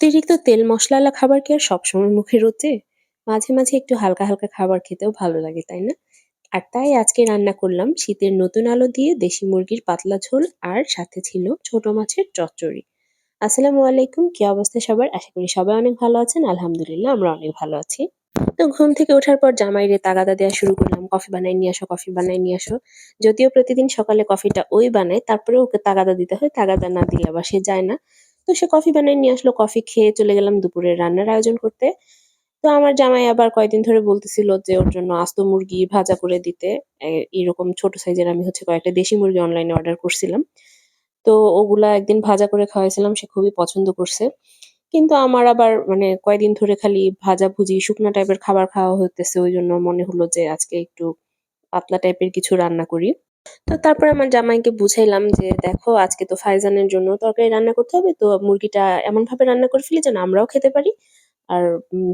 অতিরিক্ত তেল মশলাওয়ালা খাবার কি আর সবসময় মুখে রোচে? মাঝে, মাঝে একটু হালকা, হালকা খাবার খেতেও ভালো লাগে, তাই না? আর তাই আজকে রান্না করলাম শীতের নতুন আলু দিয়ে দেশি মুরগির পাতলা ঝোল আর সাথে ছিল ছোট মাছের চচ্চড়ি। আসসালামু আলাইকুম, কি অবস্থা সবার? আশা করি সবাই অনেক ভালো আছেন। আলহামদুলিল্লাহ আমরা অনেক ভালো আছি। তো ঘুম থেকে ওঠার পর জামাইরে তাগাদা দেওয়া শুরু করলাম, কফি বানায় নিয়ে আসো, কফি বানায় নিয়ে আসো। যদিও প্রতিদিন সকালে কফিটা ওই বানায়, তারপরে ওকে তাগাদা দিতে হয়। তাগাদা না দিলে আবার সে যায় না। তো সে কফি বানিয়ে নিয়ে আসলো কফি খেয়ে চলে গেলাম দুপুরের রান্নার আয়োজন করতে। তো আমার জামাই আবার কয়েকদিন ধরে বলতেছিল যে ওর জন্য আস্ত মুরগি ভাজা করে দিতে। এরকম ছোট সাইজের আমি হচ্ছে কয়েকটা দেশি মুরগি অনলাইনে অর্ডার করছিলাম। তো ওগুলা একদিন ভাজা করে খাওয়াইছিলাম, সে খুবই পছন্দ করছে। কিন্তু আমার আবার মানে কয়েকদিন ধরে খালি ভাজা ভুজি, শুকনা টাইপের খাবার খাওয়া হতেছে ওই জন্য মনে হলো যে আজকে একটু পাতলা টাইপের কিছু রান্না করি। তো তারপরে আমার জামাইকে বুঝাইলাম যে, দেখো, আজকে তো ফাইজানের জন্য তরকারি রান্না করতে হবে। তো মুরগিটা এমন ভাবে রান্না করে ফেলি যেন আমরাও খেতে পারি। আর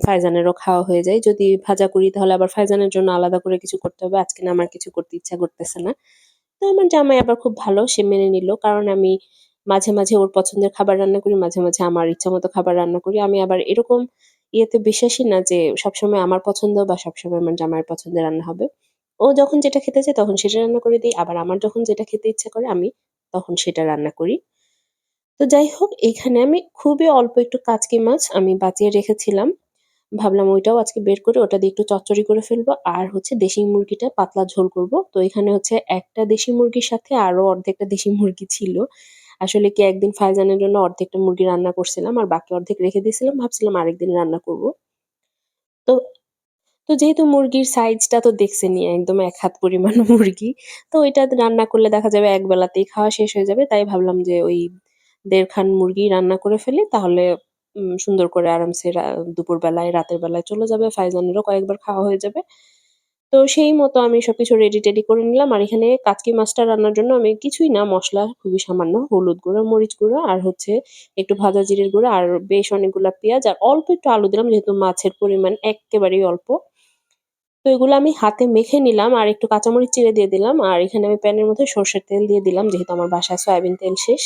ফাইজানেরও খাওয়া হয়ে যায়। যদি ভাজা করি তাহলে আবার ফাইজানের জন্য আলাদা করে কিছু করতে হবে। আজকে না আমার কিছু করতে ইচ্ছা করতেছে না। তো আমার জামাই আবার খুব ভালো, সে মেনে নিল। কারণ আমি মাঝে মাঝে ওর পছন্দের খাবার রান্না করি, মাঝে মাঝে আমার ইচ্ছা মতো খাবার রান্না করি। আমি আবার এরকম ইয়েতে বিশ্বাসী না যে, সবসময় আমার পছন্দ বা সবসময় আমার জামাইয়ের পছন্দের রান্না হবে। ও যখন যেটা খেতে চায় তখন সেটা রান্না করে দিই। আবার আমার যখন যেটা খেতে ইচ্ছা করে আমি তখন সেটা রান্না করি। তো যাই হোক, এখানে আমি খুবই অল্প একটু কাচকি মাছ আমি বাঁচিয়ে রেখেছিলাম। ভাবলাম ওইটাও আজকে বের করে ওটা দিয়ে একটু চচ্চড়ি করে ফেলব। আর হচ্ছে দেশি মুরগিটা পাতলা ঝোল করব। তো এখানে হচ্ছে একটা দেশি মুরগির সাথে আরও অর্ধেকটা দেশি মুরগি ছিল। আসলে কি একদিন ফাইজানের জন্য অর্ধেকটা মুরগি রান্না করছিলাম আর বাকি অর্ধেক রেখে দিয়েছিলাম। ভাবছিলাম আরেকদিন রান্না করব। তো তো যেহেতু মুরগির সাইজটা তো দেখছেনই, একদম এক হাত পরিমাণ মুরগি, তো ওইটা রান্না করলে দেখা যাবে এক বেলাতেই খাওয়া শেষ হয়ে যাবে। তাই ভাবলাম যে ওই দেড় খান মুরগি রান্না করে ফেলি, তাহলে সুন্দর করে আরামসে দুপুর বেলায় রাতের বেলায় চলে যাবে। ফাইজানেরও কয়েকবার খাওয়া হয়ে যাবে। তো সেই মতো আমি সবকিছু রেডি টেডি করে নিলাম। আর এখানে কাচকি মাছটা রান্নার জন্য আমি কিছুই না, মশলা খুবই সামান্য, হলুদ গুঁড়ো, মরিচ গুঁড়ো, আর হচ্ছে একটু ভাজা জিরের গুঁড়ো, আর বেশ অনেকগুলো পেঁয়াজ, আর অল্প একটু আলু দিলাম, যেহেতু মাছের পরিমাণ একেবারেই অল্প। তো এগুলো আমি হাতে মেখে নিলাম আর একটু কাঁচামরিচ চিড়ে দিয়ে দিলাম। আর এখানে আমি প্যানের মধ্যে সর্ষের তেল দিয়ে দিলাম, যেহেতু আমার বাসায় সয়াবিন তেল শেষ।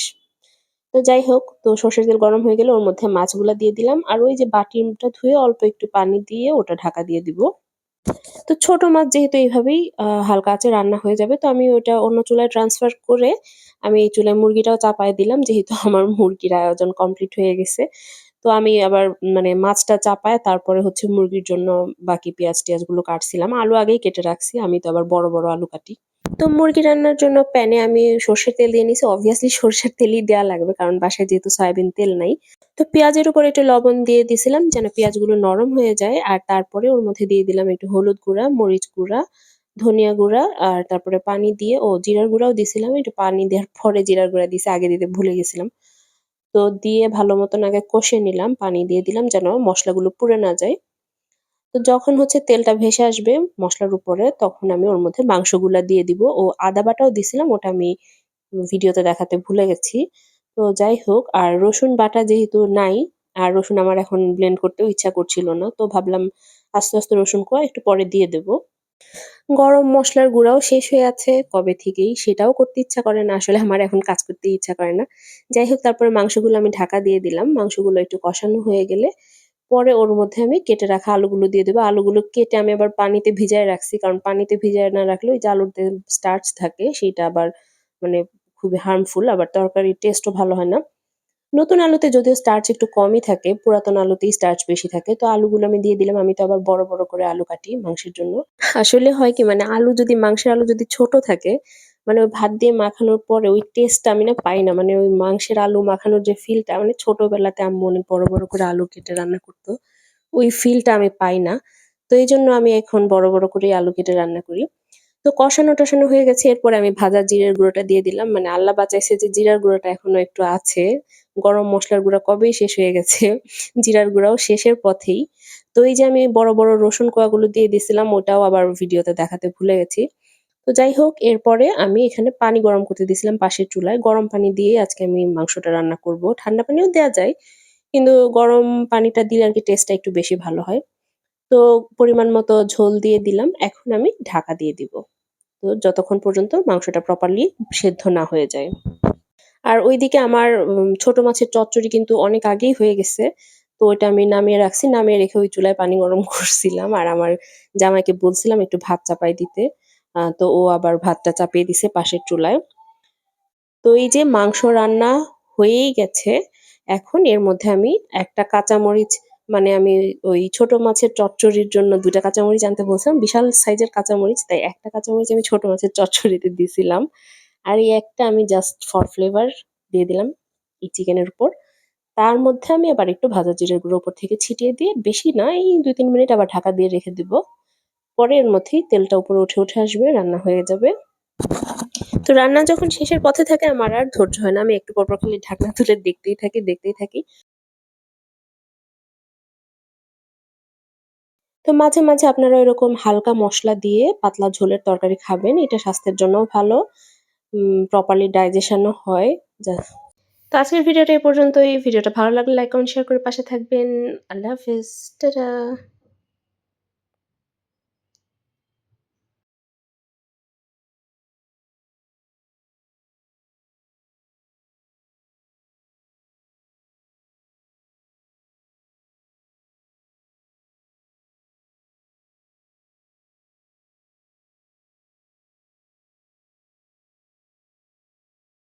তো যাই হোক, তো সর্ষের তেল গরম হয়ে গেলে ওর মধ্যে মাছগুলা দিয়ে দিলাম। আর ওই যে বাটিটা ধুয়ে অল্প একটু পানি দিয়ে ওটা ঢাকা দিয়ে দিব। তো ছোট মাছ যেহেতু এইভাবেই হালকা আছে রান্না হয়ে যাবে, তো আমি ওটা অন্য চুলায় ট্রান্সফার করে আমি এই চুলায় মুরগিটাও চাপায় দিলাম, যেহেতু আমার মুরগির আয়োজন কমপ্লিট হয়ে গেছে। তো আমি আবার মানে মাছটা চাপায় তারপরে হচ্ছে মুরগির জন্য বাকি পেঁয়াজ টিয়াজগুলো কাটছিলাম। আলু আগেই কেটে রাখছি, আমি তো আবার বড় বড় আলু কাটি। তো মুরগি রান্নার জন্য প্যানে আমি সর্ষের তেল দিয়ে নিছি। অবভিয়াসলি সর্ষের তেলই দেওয়া লাগবে কারণ বাসায় যেহেতু সয়াবিন তেল নাই। তো পেঁয়াজের উপর একটু লবণ দিয়ে দিছিলাম যেন পেঁয়াজগুলো নরম হয়ে যায়। আর তারপরে ওর মধ্যে দিয়ে দিলাম একটু হলুদ গুঁড়া, মরিচ গুঁড়া, ধনিয়া গুঁড়া, আর তারপরে পানি দিয়ে ও জিরার গুঁড়াও দিছিলাম। একটু পানি দেওয়ার পরে জিরার গুঁড়া দিছে, আগে দিতে ভুলে গেছিলাম। তো দিয়ে ভালো মতন আগে কষে নিলাম, পানি দিয়ে দিলাম যেন মশলাগুলো পুড়ে না যায়। তো যখন হচ্ছে তেলটা ভেসে আসবে মশলার উপরে, তখন আমি ওর মধ্যে মাংসগুলা দিয়ে দিব। ও আদা বাটাও দিছিলাম, ওটা আমি ভিডিওতে দেখাতে ভুলে গেছি। তো যাই হোক, আর রসুন বাটা যেহেতু নাই, আর রসুন আমার এখন ব্লেন্ড করতেও ইচ্ছা করছিল না, তো ভাবলাম আস্তে আস্তে রসুন কোয়া একটু পরে দিয়ে দেব। গরম মশলার গুঁড়াও শেষ হয়ে আছে। কবে থেকেই সেটাও করতে ইচ্ছা করে না। আসলে আমার এখন কাজ করতে ইচ্ছা করে না। যাই হোক, তারপরে মাংসগুলো আমি ঢাকা দিয়ে দিলাম। মাংসগুলো একটু কষানো হয়ে গেলে পরে ওর মধ্যে আমি কেটে রাখা আলুগুলো দিয়ে দেবো। আলুগুলো কেটে আমি আবার পানিতে ভিজায় রাখছি। কারণ পানিতে ভিজায় না রাখলে ওই যে আলুতে স্টার্চ থাকে, সেটা আবার মানে খুবই হার্মফুল আবার তরকারির টেস্টও ভালো হয় না। নতুন আলুতে যদিও স্টার্চ একটু কমই থাকে, পুরাতন আলুতেই স্টার্চ বেশি থাকে, তো আলুগুলো আমি দিয়ে দিলাম। আমি তো আবার বড় বড় করে আলু কাটি মাংসের জন্য। আসলে হয় কি মানে আলু যদি, মাংসের আলু যদি ছোট থাকে মানে ওই ভাত দিয়ে মাখানোর পরে ওই টেস্টটা আমি না পাই না। মানে ওই মাংসের আলু মাখানোর যে ফিলটা মানে ছোটবেলাতে আম্মু অনেক বড় বড় করে আলু কেটে রান্না করতো, ওই ফিলটা আমি পাই না। তো এই জন্য আমি এখন বড় বড় করে আলু কেটে রান্না করি। তো কষানো টষানো হয়ে গেছে। এরপরে আমি ভাজা জিরের গুঁড়োটা দিয়ে দিলাম। মানে আল্লাহ বাঁচাইছে যে জিরার গুঁড়োটা এখনও একটু আছে। গরম মশলার গুঁড়া কবেই শেষ হয়ে গেছে। জিরার গুঁড়াও শেষের পথেই। তো এই যে আমি বড় বড় রসুন কোয়াগুলো দিয়ে দিছিলাম, ওটাও আবার ভিডিওতে দেখাতে ভুলে গেছি। তো যাই হোক, এরপরে আমি এখানে পানি গরম করতে দিয়েছিলাম পাশের চুলায়। গরম পানি দিয়ে আজকে আমি মাংসটা রান্না করব। ঠান্ডা পানিও দেওয়া যায়, কিন্তু গরম পানিটা দিলে আর কি টেস্টটা একটু বেশি ভালো হয়। তো পরিমাণ মতো ঝোল দিয়ে দিলাম এখন আমি ঢাকা দিয়ে দিব তো যতক্ষণ পর্যন্ত মাংসটা প্রপারলি সেদ্ধ না হয়ে যায় আর ওইদিকে আমার ছোট মাছের চচ্চড়ি কিন্তু অনেক আগেই হয়ে গেছে। তো ওইটা আমি নামিয়ে রাখছি। নামিয়ে রেখে ওই চুলায় পানি গরম করছিলাম। আর আমার জামাইকে বলছিলাম একটু ভাত চাপায় দিতে। তো ও আবার ভাতটা চাপিয়ে দিছে পাশের চুলায়। তো এই যে মাংস রান্না হয়েই গেছে। এখন এর মধ্যে আমি একটা কাঁচামরিচ মানে আমি ওই ছোট মাছের চচ্চড়ির জন্য ২ টা কাঁচামরিচ আনতে বলছিলাম। বিশাল সাইজের কাঁচামরিচ। তাই একটা কাঁচামরিচ আমি ছোট মাছের চচ্চড়িতে দিছিলাম। আর এই একটা আমি জাস্ট ফর ফ্লেভার দিয়ে দিলাম এই চিকেনের উপর। তার মধ্যে আমি আবার একটু ভাজা জিরার গুঁড়ো উপর থেকে ছিটিয়ে দিয়ে বেশি না এই ২-৩ মিনিট আবার ঢাকা দিয়ে রেখে দিব। পরে এর মধ্যেই তেলটা উপরে উঠে, উঠে আসবে, রান্না হয়ে যাবে। তো রান্না যখন শেষের পথে থাকে আমার আর ধৈর্য হয় না। আমি একটু পরপর খালি ঢাকনা তুলে দেখতেই থাকি, দেখতেই থাকি। তো মাঝে, মাঝে আপনারা এরকম হালকা মশলা দিয়ে পাতলা ঝোলের তরকারি খাবেন। এটা স্বাস্থ্যের জন্যও ভালো। উম প্রপারলি ডাইজেশন ও হয়। যা তো আজকের ভিডিওটা এই পর্যন্তই। ভিডিওটা ভালো লাগলে লাইক, কমেন্ট, শেয়ার করে পাশে থাকবেন। আল্লাহ হাফেজ। টাটা।